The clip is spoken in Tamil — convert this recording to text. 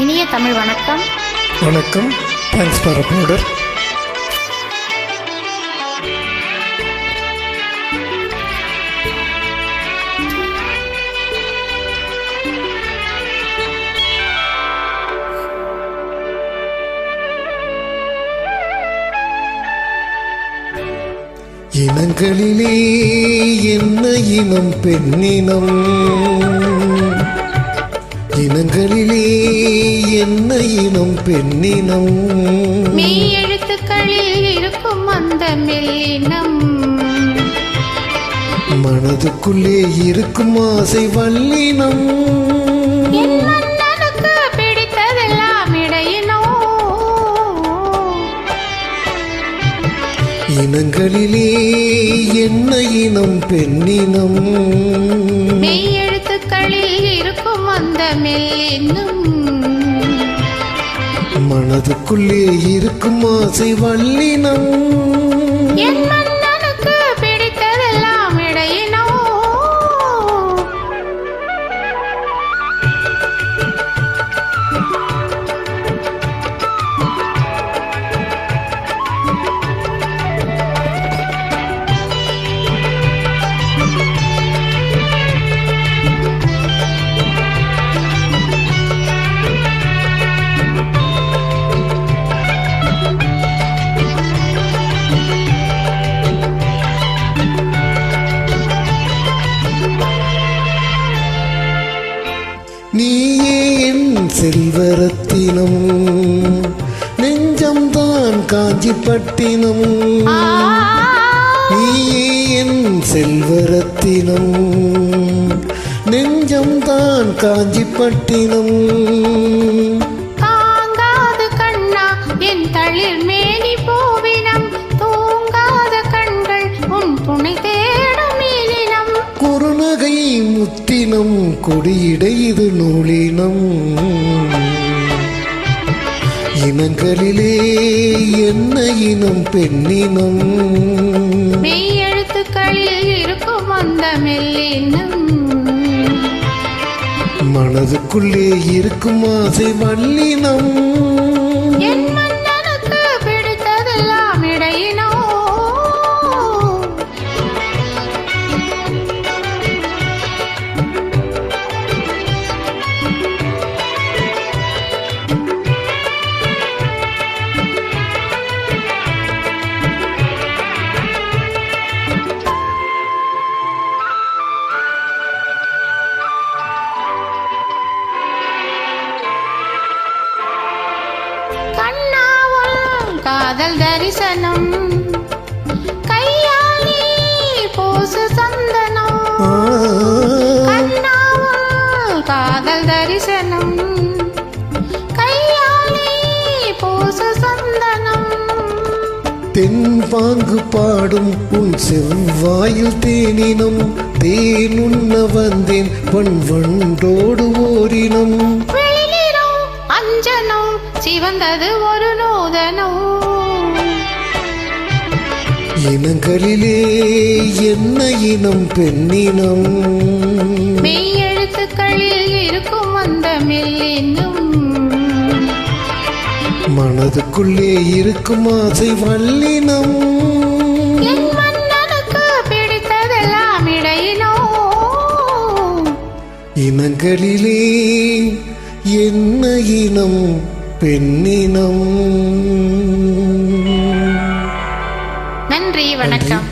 இனிய தமிழ் வணக்கம். வணக்கம். தேங்க்ஸ் ஃபார் அப்லோடர் இனங்களிலே என்ன இனம் பெண்ணினம்? இனங்களிலே என்ன இனம் பெண்ணினம்? மெய் எழுத்துக்களில் இருக்கும் அந்த மெல்லினம். மனதுக்குள்ளே இருக்கும் ஆசை வல்லினம். இனங்களிலே என்ன இனம் பெண்ணினம்? மெய் எழுத்துக்களில் இருக்கும் அந்த மெல்லினம் மனதுக்குள்ளே இருக்கும் ஆசை வல்லினம். என் செல்வரத்தினம் நெஞ்சம்தான் காஞ்சிப்பட்டினம். நீயே என் செல்வரத்தினம் நெஞ்சம்தான் காஞ்சிப்பட்டினம். கொடியிடை இது நூலினம் இனங்களிலே என்ன இனம் பெண்ணினம்? மெய் எழுத்துக்களில் இருக்கும் அந்த மெல்லினம். மனதுக்குள்ளே இருக்கும் ஆசை வல்லினம். காதல் தரிசனம். கையாளி போசு சந்தனம். கண்ணாவல் காதல் தரிசனம். கையாளி போசு சந்தனம். தென்பாங்கு பாடும் உன் செவ்வாயில் தேனினம். தேனுண்ண வந்தேன் பண் வண்டோடு ஓரினம். சிவந்தது ஒரு நூதனம். இனங்களிலே என்ன இனம் பெண்ணினம்? மெய் எழுத்துக்களில் இருக்கும் அந்த மெல்லினம். மனதுக்குள்ளே இருக்கும் ஆசை வல்லினம். பிடித்ததெல்லாம் இடையினோ. இனங்களிலே என்ன இனம் பெண்ணினம். நன்றி வணக்கம்.